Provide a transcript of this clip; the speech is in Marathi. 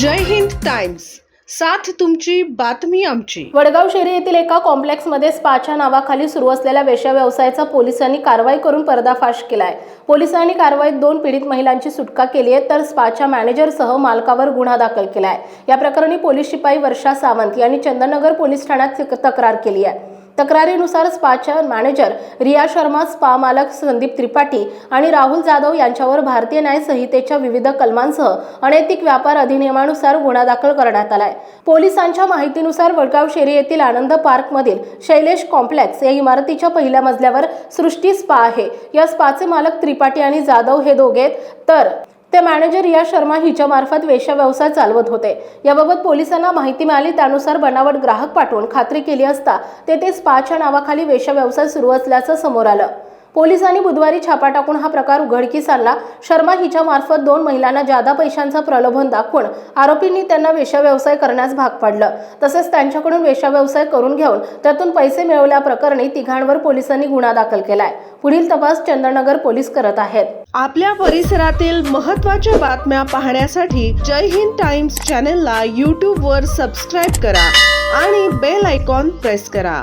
जय हिंद टाईम्स साथ तुमची बातमी आमची. वडगाव शहरी येथील एका कॉम्प्लेक्समध्ये स्पाच्या नावाखाली सुरू असलेल्या वेश्या व्यवसायाचा पोलिसांनी कारवाई करून पर्दाफाश केलाय. पोलिसांनी कारवाईत दोन पीडित महिलांची सुटका केली आहे तर स्पाच्या मॅनेजरसह मालकावर गुन्हा दाखल केलाय. या प्रकरणी पोलीस शिपाई वर्षा सावंत यांनी चंदननगर पोलीस ठाण्यात तक्रार केली आहे. तक्रारीनुसार स्पाच्या मॅनेजर रिया शर्मा स्पा मालक संदीप त्रिपाठी आणि राहुल जाधव यांच्यावर भारतीय न्याय संहितेच्या विविध कलमांसह अनैतिक व्यापार अधिनियमानुसार गुन्हा दाखल करण्यात आलाय. पोलिसांच्या माहितीनुसार वडगाव शेरी येथील आनंद पार्कमधील शैलेश कॉम्प्लेक्स या इमारतीच्या पहिल्या मजल्यावर सृष्टी स्पा आहे. या स्पाचे मालक त्रिपाठी आणि जाधव हे दोघे तर ते मॅनेजर रिया शर्मा हिच्यामार्फत वेशव्यवसाय चालवत होते. याबाबत पोलिसांना माहिती मिळाली त्यानुसार बनावट ग्राहक पाठवून खात्री केली असता तेथे स्पाच्या नावाखाली वेश्या सुरू असल्याचं समोर आलं. पोलिसांनी बुधवारी छापा टाकून हा प्रकार उघडकीस आणला. शर्मा हिच्या मार्फत दोन महिलांना जादा पैशांचा प्रलोभन दाखवून आरोपींनी त्यांना वेश्या करण्यास भाग पाडलं. तसेच त्यांच्याकडून वेश्या करून घेऊन त्यातून पैसे मिळवल्याप्रकरणी तिघांवर पोलिसांनी गुन्हा दाखल केलाय. पुढील तपास चंद्रनगर पोलीस करत आहेत. आपल्या परिसरातील महत्त्वाच्या बातम्या पाहण्यासाठी जय हिंद टाइम्स चॅनलला यूट्यूबवर सबस्क्राईब करा आणि बेल आयकॉन प्रेस करा.